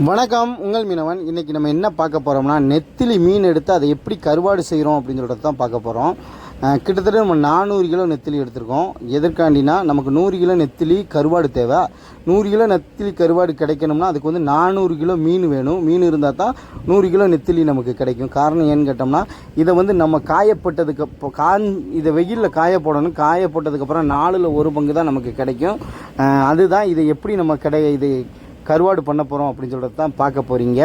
வணக்கம் உங்கள் மீனவன். இன்றைக்கி நம்ம என்ன பார்க்க போகிறோம்னா நெத்திலி மீன் எடுத்து அதை எப்படி கருவாடு செய்கிறோம் அப்படின்னு சொல்லிட்டு தான் பார்க்க போகிறோம் கிட்டத்தட்ட நம்ம நானூறு கிலோ நெத்திலி எடுத்திருக்கோம். எதற்காண்டினா நமக்கு நூறு கிலோ நெத்திலி கருவாடு தேவை. நூறு கிலோ நெத்திலி கருவாடு கிடைக்கணும்னா அதுக்கு வந்து நானூறு கிலோ மீன் வேணும். மீன் இருந்தால் தான் நூறு கிலோ நெத்திலி நமக்கு கிடைக்கும். காரணம் ஏன்னு கேட்டோம்னா இதை வந்து நம்ம காயப்பட்டதுக்கு அப்போ கான் இதை வெயிலில் காய போடணும். காய போட்டதுக்கப்புறம் நாலில் ஒரு பங்கு தான் நமக்கு கிடைக்கும். அதுதான் இதை எப்படி நம்ம கிடை இது கருவாடு பண்ண போகிறோம் அப்படின்னு சொல்கிறது தான் பார்க்க போகிறீங்க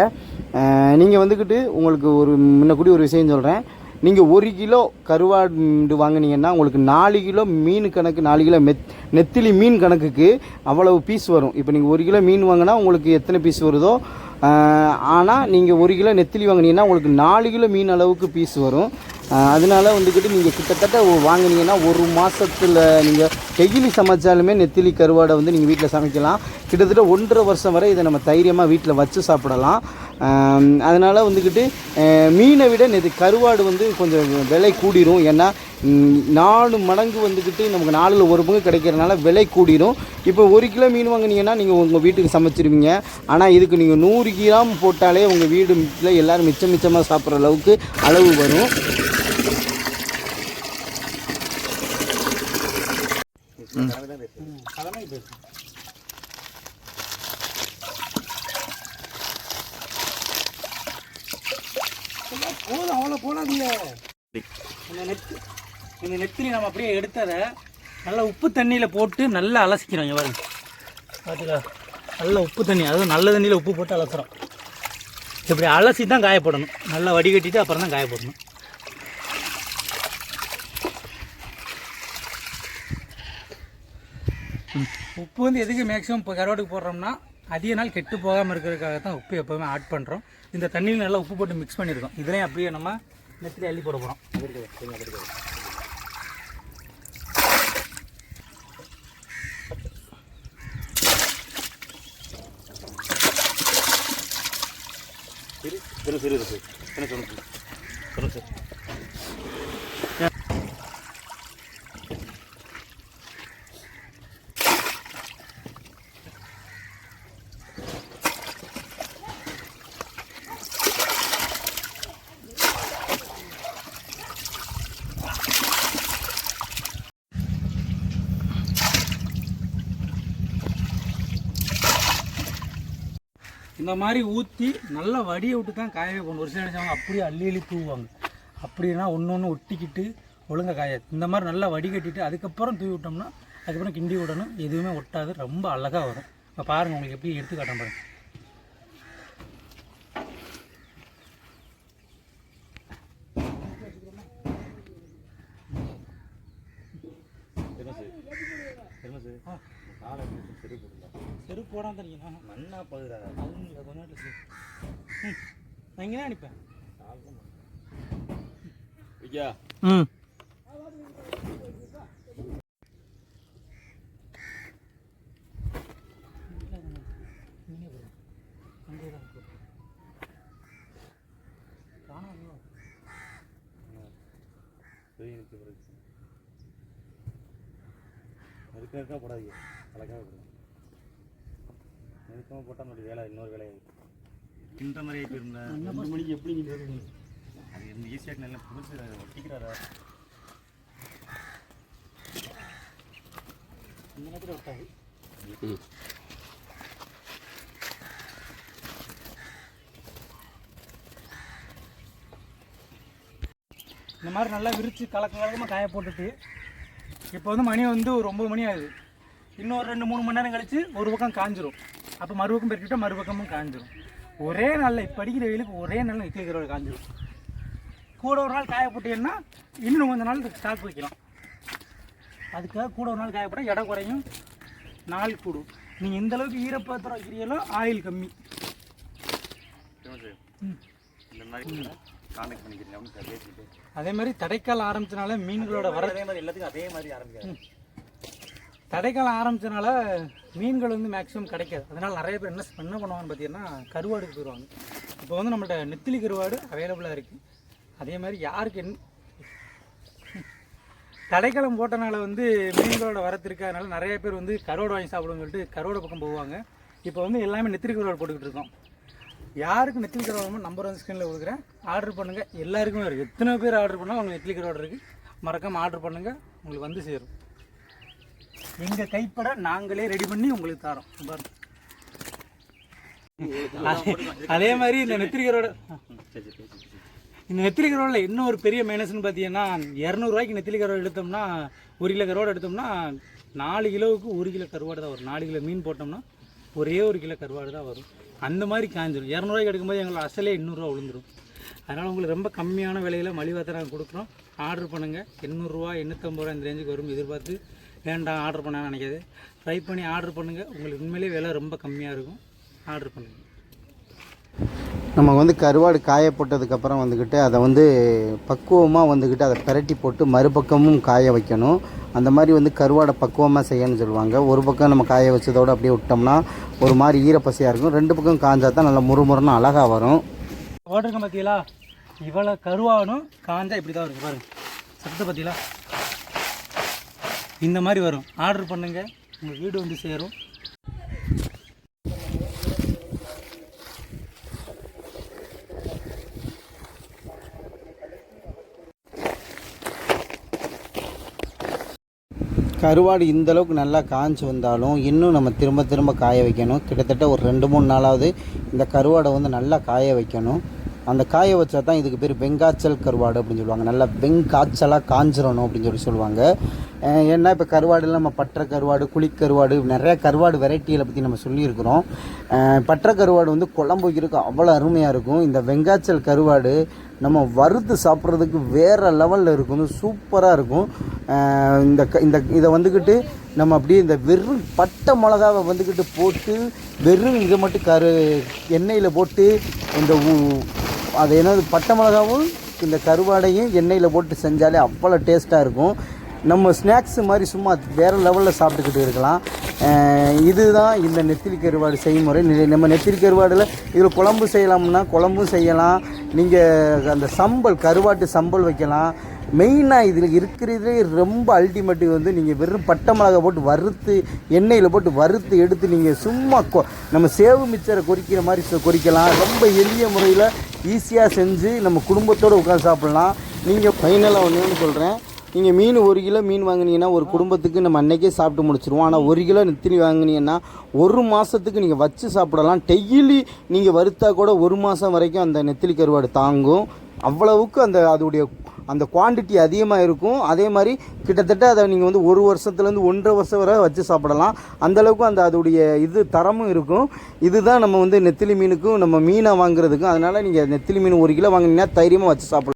நீங்கள் வந்துக்கிட்டு உங்களுக்கு ஒரு முன்னக்கூடி ஒரு விஷயம் சொல்கிறேன் நீங்கள் ஒரு கிலோ கருவாடு வாங்கினீங்கன்னா உங்களுக்கு நாலு கிலோ மீன் கணக்கு நாலு கிலோ மெத் நெத்திலி மீன் கணக்குக்கு அவ்வளவு பீஸ் வரும். இப்போ நீங்கள் ஒரு கிலோ மீன் வாங்கினா உங்களுக்கு எத்தனை பீஸ் வருதோ ஆனால் நீங்கள் ஒரு கிலோ நெத்திலி வாங்குனீங்கன்னா உங்களுக்கு நாலு கிலோ மீன் அளவுக்கு பீஸ் வரும். அதனால வந்துக்கிட்டு நீங்கள் கிட்டத்தட்ட வாங்கினீங்கன்னா வாங்குனீங்கன்னா ஒரு மாதத்தில் நீங்கள் டெய்லி சமைச்சாலுமே நெத்திலி கருவாடை வந்து நீங்கள் வீட்டில் சமைக்கலாம். கிட்டத்தட்ட ஒன்றரை வருஷம் வரை இதை நம்ம தைரியமாக வீட்டில் வச்சு சாப்பிடலாம். அதனால் வந்துக்கிட்டு மீனை விட இது கருவாடு வந்து கொஞ்சம் விலை கூடிரும். ஏன்னா நாலு மடங்கு வந்துக்கிட்டு நமக்கு நாலில் ஒரு பங்கு கிடைக்கிறனால விலை கூடிரும். இப்போ ஒரு கிலோ மீன் வாங்கினீங்கன்னா நீங்கள் உங்கள் வீட்டுக்கு சமைச்சிருவீங்க. ஆனால் இதுக்கு நீங்கள் நூறு கிராம் போட்டாலே உங்கள் வீடு எல்லோரும் மிச்சம் மிச்சமாக சாப்பிட்ற அளவுக்கு அளவு வரும். போதும் அவ்வளோ போடாதீங்க இந்த நெத்து இந்த நெத்திலி நம்ம அப்படியே எடுத்ததை நல்லா உப்பு தண்ணியில் போட்டு நல்லா அலசிக்கிறோம் இங்கே பாருங்க பார்த்துக்கா நல்ல உப்பு தண்ணி அதுவும் நல்ல தண்ணியில் உப்பு போட்டு அலசுறோம் இப்படி அலசி தான் காயப்படணும் நல்லா வடிகட்டிட்டு அப்புறம் தான் காயப்படணும் ம். உப்பு வந்து எதுக்கு மேக்ஸிமம் இப்போ கருவாட்டுக்கு போடுறோம்னா அதிக நாள் கெட்டு போகாமல் இருக்கிறதுக்காக தான் உப்பு எப்போவுமே ஆட் பண்ணுறோம் இந்த தண்ணியில் நல்லா உப்பு போட்டு மிக்ஸ் பண்ணியிருக்கோம் இதுலேயும் அப்படியே நம்ம நெத்திலி அள்ளி போட போகிறோம் இந்த மாதிரி ஊற்றி நல்லா வடியை விட்டு தான் காயவே போகணும். ஒரு சில நினைச்சவங்க அப்படியே அள்ளி அள்ளி தூவுவாங்க. அப்படின்னா ஒன்று ஒன்று ஒட்டிக்கிட்டு ஒழுங்கா காயாது இந்த மாதிரி நல்லா வடிகட்டிட்டு அதுக்கப்புறம் தூவி விட்டோம்னா அதுக்கப்புறம் கிண்டி விடணும். எதுவுமே ஒட்டாது. ரொம்ப அழகாக வரும். இப்போ பாருங்கள் உங்களுக்கு எப்படி எடுத்து காட்டுறேன் பாருங்க செருப்பு போடாம தரீங்களா மண்ணா பகுதிரா அவங்க கொஞ்ச நேரத்தில் செரு- ம் நான் இங்கே தான் அனுப்பேன் ம். நெருக்க நெருக்கமாக போடாதீங்க. கலக்காக போடுங்க. நெருக்கமாக போட்டால் நம்மளுடைய வேலை இன்னொரு வேலை இந்த மாதிரி போயிருந்தா ரெண்டு மணிக்கு எப்படி நீங்கள் அது இந்த ஈஸியாக நல்லா புதுசு ஒட்டிக்கிறாரா? இந்த நேரத்தில் ஒட்டாது. இந்த மாதிரி நல்லா விரித்து கலக்க கலக்கமாக காய போட்டுட்டு இப்போ வந்து மணி வந்து ஒரு ஒம்பது மணி ஆகுது. இன்னொரு ரெண்டு மூணு மணி நேரம் கழிச்சு ஒரு பக்கம் காஞ்சிரும். அப்போ மறுபக்கம் பெருக்கிட்டா மறுபக்கமும் காஞ்சிரும். ஒரே நாளில் இப்போ அடிக்கிற வெயிலுக்கு ஒரே நாளில் கருவாடு காஞ்சிரும். கூட ஒரு நாள் காய போட்டீங்கன்னா இன்னும் கொஞ்ச நாள் ஸ்டாக் வைக்கலாம். அதுக்காக கூட ஒரு நாள் காய போட்டால் இடம் குறையும். நாள் கூடும். நீங்கள் இந்த அளவுக்கு ஈரப்பத்திரம் வைக்கிறீங்களோ ஆயில் கம்மி. ம். இந்த மாதிரி கான்டாக்ட் பண்ணிக்கிறீங்க அப்படின்னு பேசிட்டு அதே மாதிரி தடைக்கால் ஆரம்பிச்சனால மீன்களோட வர அதே மாதிரி எல்லாத்துக்கும் அதே மாதிரி ஆரம்பிக்கிறேன் தடைக்காலம் ஆரம்பிச்சனால மீன்கள் வந்து மேக்ஸிமம் கிடைக்காது. அதனால் நிறைய பேர் என்ன என்ன பண்ணுவாங்கன்னு பார்த்தீங்கன்னா கருவாடுக்கு போயிடுவாங்க. இப்போ வந்து நம்மள்ட்ட நெத்திலி கருவாடு அவைலபிளாக இருக்குது அதே மாதிரி யாருக்கு என்ன தடைக்காலம் போட்டனால வந்து மீன்களோட வரத்து இருக்காதனால நிறைய பேர் வந்து கருவாடு வாங்கி சாப்பிடுவோம்னு சொல்லிட்டு கருவாடு பக்கம் போவாங்க. இப்போ வந்து எல்லாமே நெத்திலி கருவாடு போட்டுக்கிட்டு இருக்கோம். யாருக்கு நெத்திலி கருவாடமோ நம்பர் வந்து ஸ்க்ரீனில் கொடுக்குறேன். ஆர்டர் பண்ணுங்கள் எல்லாருக்குமே இருக்குது எத்தனை பேர் ஆர்டர் பண்ணால் உங்களுக்கு நெத்திலி கருவாடு இருக்குது மறக்காமல் ஆர்டர் பண்ணுங்கள் உங்களுக்கு வந்து சேரும். எங்கள் கைப்பட நாங்களே ரெடி பண்ணி உங்களுக்கு தரோம். பாருங்கள் அதே மாதிரி இந்த நெத்திலி இந்த நெத்திலி இன்னும் ஒரு பெரிய மைனஸ்னு பார்த்தீங்கன்னா இரநூறுவாய்க்கு நெத்திலி எடுத்தோம்னா ஒரு கிலோ கருவாடு எடுத்தோம்னா நாலு கிலோவுக்கு ஒரு கிலோ கருவாடு தான் வரும். நாலு கிலோ மீன் போட்டோம்னா ஒரே ஒரு கிலோ கருவாடு தான் வரும். அந்த மாதிரி காஞ்சிரும். இரநூறுவாய்க்கு எடுக்கும்போது எங்களை அசலே எண்ணூறுரூவா விழுந்துடும் அதனால் உங்களுக்கு ரொம்ப கம்மியான விலையில் மலிவாக நாங்கள் கொடுக்குறோம். ஆர்டர் பண்ணுங்கள் எண்ணூறுரூவா எண்ணூற்றம்பது ரூபா இந்த ரேஞ்சுக்கு வரும். எதிர்பார்த்து வேண்டாம் ஆர்டர் பண்ணான்னு நினைக்காது. ட்ரை பண்ணி ஆர்டர் பண்ணுங்கள் உங்களுக்கு உண்மையிலேயே விலை ரொம்ப கம்மியாக இருக்கும். ஆர்டர் பண்ணுங்கள் நம்ம வந்து கருவாடு காய போட்டதுக்கப்புறம் வந்துக்கிட்டு அதை வந்து பக்குவமாக வந்துக்கிட்டு அதை பிரட்டி போட்டு மறுபக்கமும் காய வைக்கணும். அந்த மாதிரி வந்து கருவாடை பக்குவமாக செய்யணும்னு சொல்லுவாங்க. ஒரு பக்கம் நம்ம காய வச்சதோடு அப்படியே விட்டோம்னா ஒரு மாதிரி ஈரப்பசையாக இருக்கும். ரெண்டு பக்கம் காஞ்சா தான் நல்லா முறுமுறுன்னு அழகாக வரும். ஓட்டிருக்கேன் பார்த்தீங்களா இவ்வளோ கருவானும் காஞ்சா இப்படி தான் இருக்கும் பாருங்கள் சத்து பார்த்தீங்களா இந்த மாதிரி வரும். ஆர்டர் பண்ணுங்கள் உங்கள் வீடு வந்து சேரும். கருவாடு இந்த அளவுக்கு நல்லா காஞ்சி வந்தாலும் இன்னும் நம்ம திரும்ப திரும்ப காய வைக்கணும். கிட்டத்தட்ட ஒரு ரெண்டு மூணு நாளாவது இந்த கருவாடை வந்து நல்லா காய வைக்கணும். அந்த காய வச்சா தான் இதுக்கு பேர் வெங்காய்ச்சல் கருவாடு அப்படின்னு சொல்லுவாங்க. நல்லா வெங்காய்ச்சலாக காஞ்சிடணும் அப்படின்னு சொல்லி சொல்லுவாங்க. ஏன்னா இப்போ கருவாடுல நம்ம பற்ற கருவாடு குழிக்கருவாடு நிறைய கருவாடு வெரைட்டிகளை பற்றி நம்ம சொல்லியிருக்கிறோம். பற்ற கருவாடு வந்து குழம்பு வைக்கிறதுக்கு அவ்வளோ அருமையாக இருக்கும். இந்த வெங்காய்ச்சல் கருவாடு நம்ம வறுத்து சாப்பிட்றதுக்கு வேறு லெவலில் இருக்கும். சூப்பராக இருக்கும். இந்த க- இந்த இதை வந்துக்கிட்டு நம்ம அப்படியே இந்த வெறும் பட்டை மிளகாவை வந்துக்கிட்டு போட்டு வெறும் இதை மட்டும் கரு எண்ணெயில் போட்டு இந்த அது என்னது பட்டை மிளகாவும் இந்த கருவாடையும் எண்ணெயில் போட்டு செஞ்சாலே அவ்வளோ டேஸ்ட்டாக இருக்கும். நம்ம ஸ்நாக்ஸு மாதிரி சும்மா வேறு லெவலில் சாப்பிட்டுக்கிட்டு இருக்கலாம். இதுதான் இந்த நெத்திலி கருவாடு செய்முறை. நம்ம நெத்திலி கருவாடில் இதில் குழம்பு செய்யலாம்னா குழம்பும் செய்யலாம். நீங்கள் அந்த சம்பல் கருவாட்டு சம்பல் வைக்கலாம். மெயினாக இதில் இருக்கிறதுலே ரொம்ப அல்டிமேட்டிவ் வந்து நீங்கள் வெறும் பட்டை மிளகா போட்டு வறுத்து எண்ணெயில் போட்டு வறுத்து எடுத்து நீங்கள் சும்மா கொ நம்ம சேவு மிச்சரை கொறிக்கிற மாதிரி கொறிக்கலாம். ரொம்ப எளிய முறையில் ஈஸியாக செஞ்சு நம்ம குடும்பத்தோடு உட்காந்து சாப்பிட்லாம். நீங்கள் ஃபைனலாக ஒன்று சொல்கிறேன் நீங்கள் மீன் ஒரு கிலோ மீன் வாங்கினீங்கன்னா ஒரு குடும்பத்துக்கு நம்ம அன்னைக்கே சாப்பிட்டு முடிச்சிருவோம். ஆனால் ஒரு கிலோ நெத்திலி வாங்குனீங்கன்னா ஒரு மாதத்துக்கு நீங்கள் வச்சு சாப்பிடலாம். டெய்லி நீங்கள் வறுத்தா கூட ஒரு மாதம் வரைக்கும் அந்த நெத்திலி கருவாடு தாங்கும். அவ்வளவுக்கு அந்த அதோடைய அந்த குவாண்டிட்டி அதிகமாக இருக்கும். அதே மாதிரி கிட்டத்தட்ட அதை நீங்கள் வந்து ஒரு வருஷத்துலேருந்து ஒன்றரை வருஷம் வரை வச்சு சாப்பிடலாம். அந்தளவுக்கு அந்த அதோடைய இது தரமும் இருக்கும். இதுதான் நம்ம வந்து நெத்திலி மீனுக்கும் நம்ம மீனை வாங்குறதுக்கும். அதனால் நீங்கள் நெத்திலி மீன் ஒரு கிலோ வாங்கினீங்கன்னா தைரியமாக வச்சு சாப்பிடலாம்.